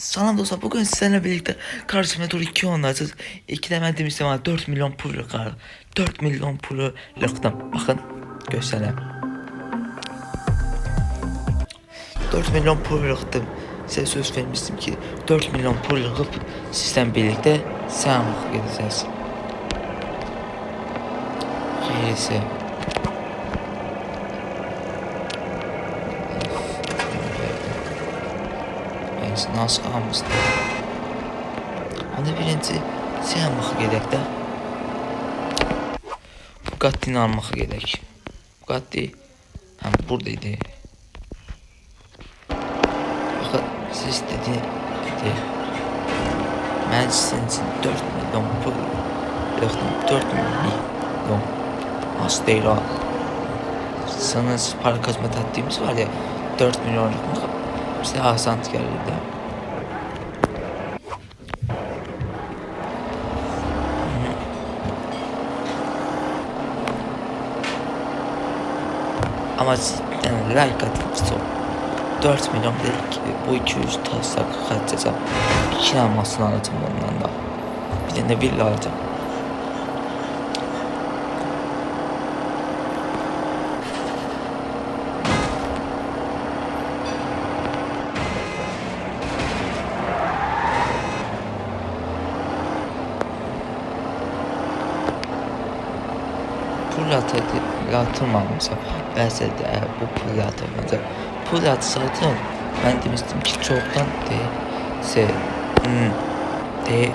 Salam dostlar bugün sizlerle birlikte karşıma doğru 2 oynayacağız. İki de ben demiştim ama 4 milyon pul yok abi. 4 milyon pulu yoktum. Bakın göstereyim. 4 milyon pul yoktum. Size söz vermiştim ki 4 milyon pul yoktup sizden birlikte sağlık gideceğiz. Hayırlısı. Nasıl almıştı? Hani birinci şey almaq gerek də. Bugatti'ni almaq gerek. Bugatti həm buradaydı. Baxın siz istədiyiniz Mən sizin üçün 4 milyon pul yoxdur 4 milyon az deyil o. Sana para kazma tatlımız var ya 4 milyon bize asant geldi. Ama yani like atıp son 4 milyon dedik bu 200 taslak kaçacağım. İki almasını alacağım ondan da. Bir de villa alacağım. pul atı atılmamışsa belki de bu pul atılmadı pul atsaydım ben demiştim ki çoktan de şey hmm, de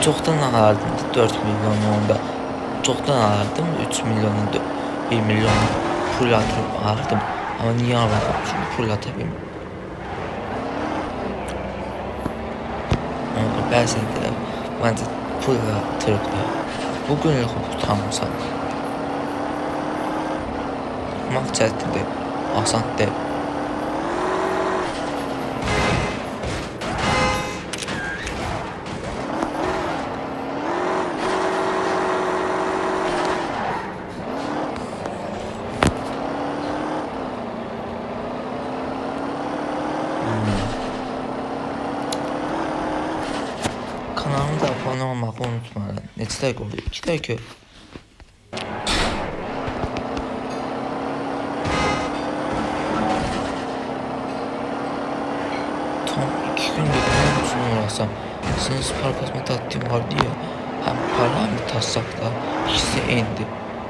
çoktan alırdım 4 milyonunda çoktan alırdım 3 milyonunda 1 milyon pul atıp alırdım. Ama niye almadım? Çünkü pul atabildim belki de bence pul atırıp Bugünlük utanmışam. マフチャーっててあさっだこのままこのつまで。熱対抗で行きたいけど。Tam 2 gündür bunun üçün uğraşsam. Sizin spor kazma tatlım var diye hem para hem de taslakta ikisi indi.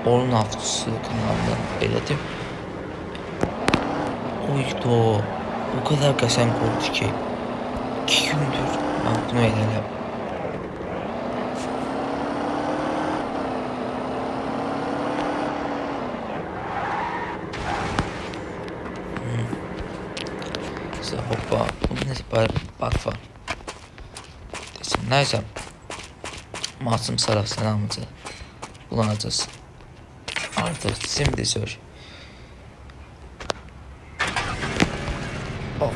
Onun hafızası kanalından elədim. Oydu. O kadar qəşəng oldu ki. 2 gündür ben bunu eləyəm. Så hoppa neyse bari bak var. Neyse, neyse. Masum Saraf selamımızı kullanacağız. Artık şimdi söz. Oh.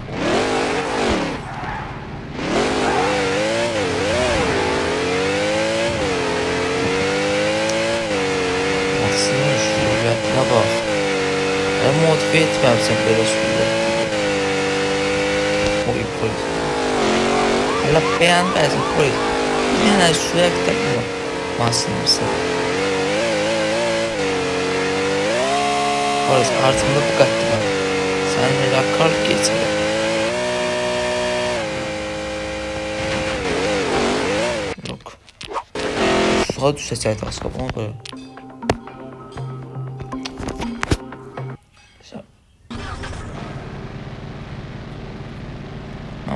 Aslında şuraya bak. Ben motive etmem sen böyle şuraya. Polis. Allah beğen versin polis. Bir tane şuraya mi? Masum mısın? Polis artımda bu kattı var. Sen mülakat geçin. Yok. Suğa düşecekti az kapı ona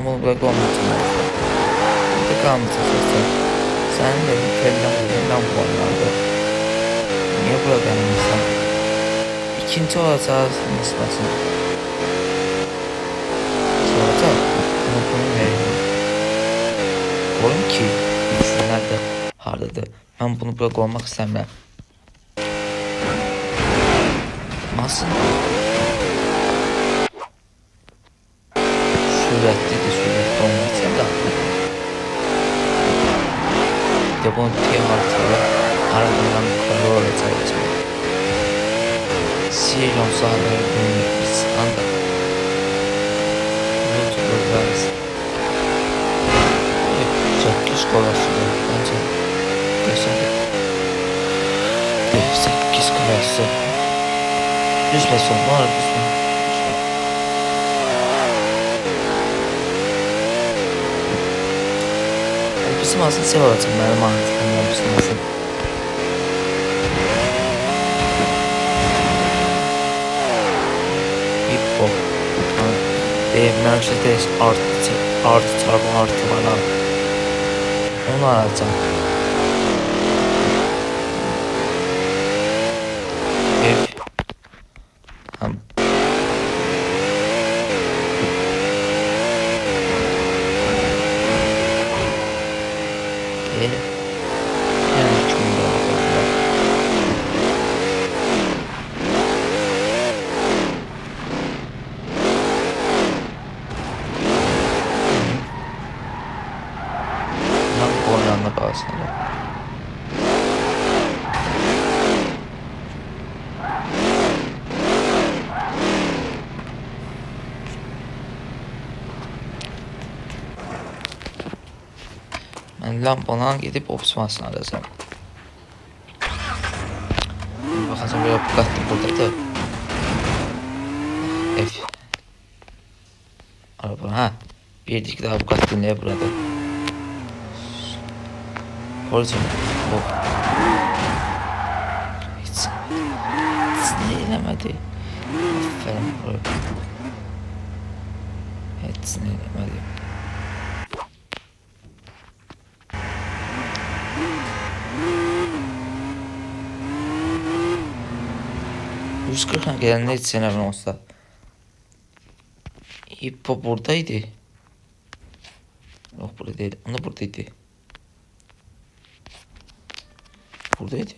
bunu bırak olmasın. Kalmasın sesler. Sen de mükellem mükellem puanlarda. Niye burada insan? İkinci olacağız nisbetini. Soracak. Bunu bunu veriyor. Koyun ki bilsinler de hardadır. Ben bunu bırak olmak istemiyorum. Nasıl? Süratli 대본 TMRT를 알아보는 근로를 짜였지만 시 연수하는 눈이 비슷한다. 유튜브 가스 Sekiz kolası bence kesinlikle. Sekiz kolası. Düz basın, var düz basın. Aslında sev alacağım. Benim anlatıkanlar bizim aslında. Hippo. Mercedes artı, artı çarpı artı abi. Onu alacağım. Ev. Ha. E. Yani kim var? Lan bu oynanma kalsın. hele. Ben lambadan gidip opsimasını arasam. Bakacağım böyle bu kattı burada da. F. Araba ha. Bir dik daha bu kat dinleye burada. Mi? Bu. Hiç. Sinirlemedi. Aferin. Hiç sinirlemedi. Yüz kırkına gelen hiç sinirlen olsa. Hippo buradaydı. Yok burada değil. Onu buradaydı. Buradaydı.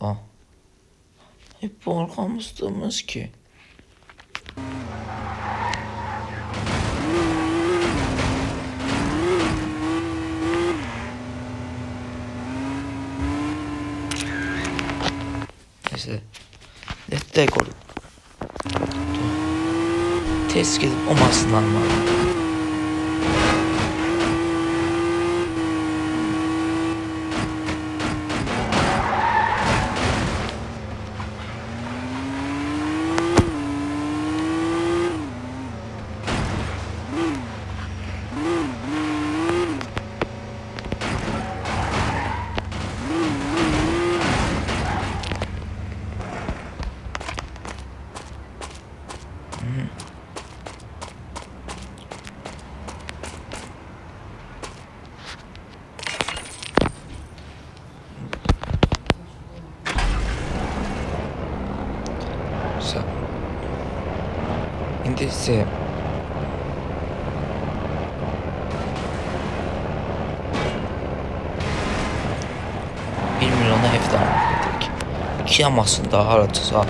Aa. Hep bu arkamızdaymış ki. destek olun. Teskil olmasından var. İse bir milyona ev daha dedik. İki yamasını daha alacağız ha.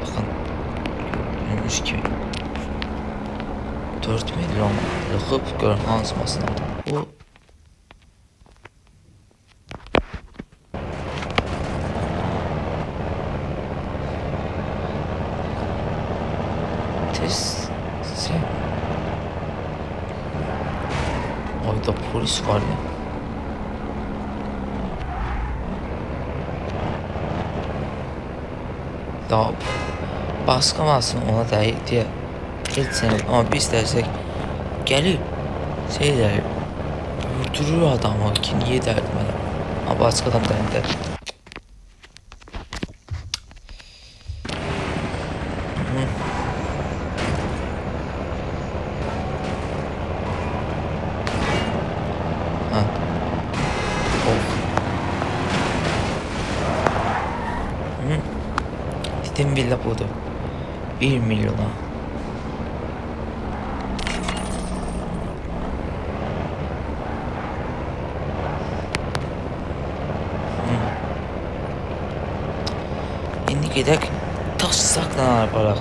Bakın gördüğünüz gibi 4 milyon yıkıp görün hansımasını bu Test sen Orada polis var ya. Daha baskamazsın ona dair diye geçseniz ama biz dersek gelip şey der öldürür adamı ki niye derdim adam ama başka adam der Dedim villa budu. 1 milyona. Hı. İndi gedək taş saklanar barak.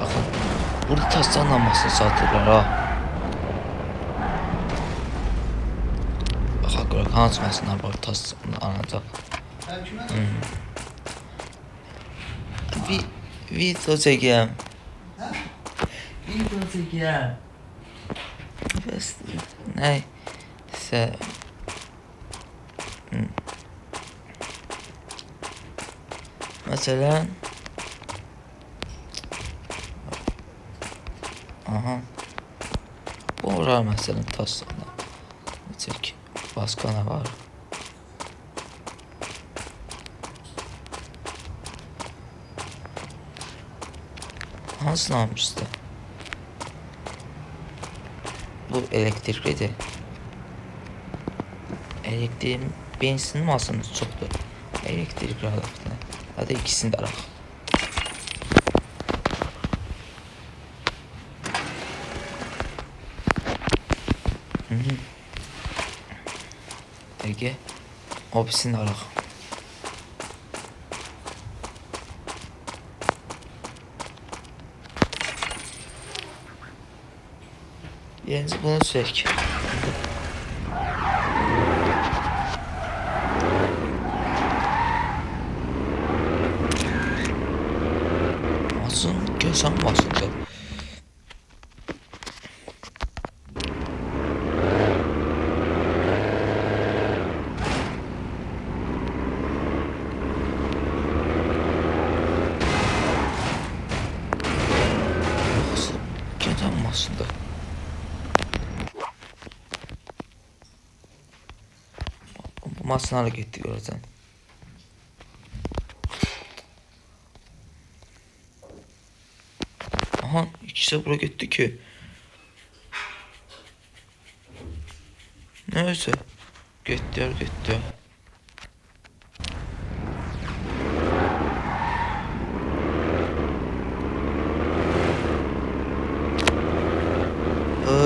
Bakın burada taş sanlamasını satırlar ha. Var tas alınacaq. Hmm. Vi video çəkirəm. Video nə? Sə Hmm. Məsələn Aha. Bu orar məsələn tasla. Nə var? Hansını almışdı? Bu elektriklidir. Elektriğin benzinin masasında çoktur. Elektrik alıqdır. Hadi ikisini de alaq. Ege, de alaq. Birinci bunu sök. Basın, basınca. Basın, Bu maçlara gitti görəcəm. Aha ikisi bura gitti ki. Neyse. Gitti gitti.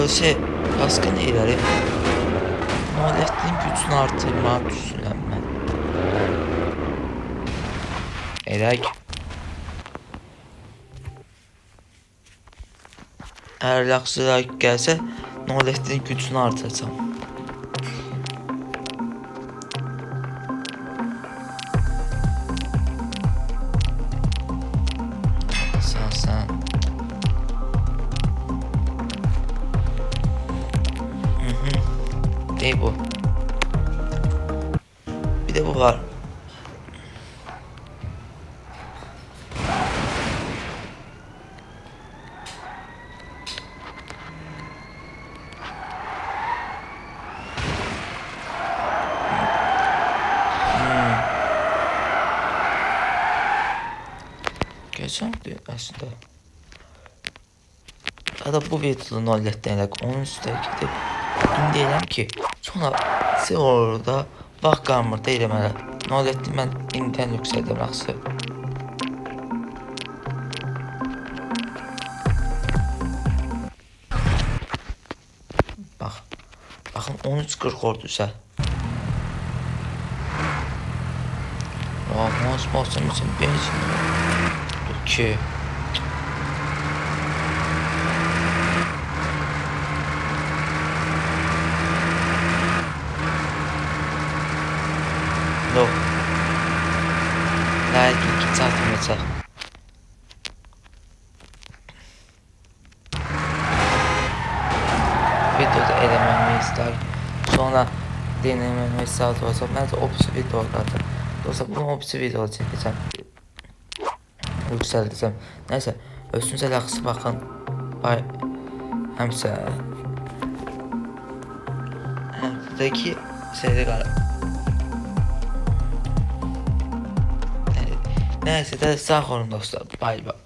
Ee, şey başka neyleri? Muhalefetin gücünü artırma düşünlenme. Elek. Eğer laksılar gelse Nolet'in gücünü artıracağım. Değil bu. Bir de bu var. Geçerdi aslında. Ya da bu videonun hallettiğinek onun üstüne gidip indi deyirəm ki Sonra siz orada vaxt qalmır deyirəm hələ. Nə etdim mən inidən yüksəldim rəqsi. Bax. Baxın 13.40 orduysa. Vah, mos mosum üçün 5 2 Videoda elememi ister. Sonra denememi ister olsa ben de opsi videolarda. Dostlar bunu opsi video çekeceğim. Yükselteceğim. Neyse. Özünüze laksı bakın. Bay. Hemse. Buradaki şeyde galiba. Neyse de sağ olun dostlar. Bay bay.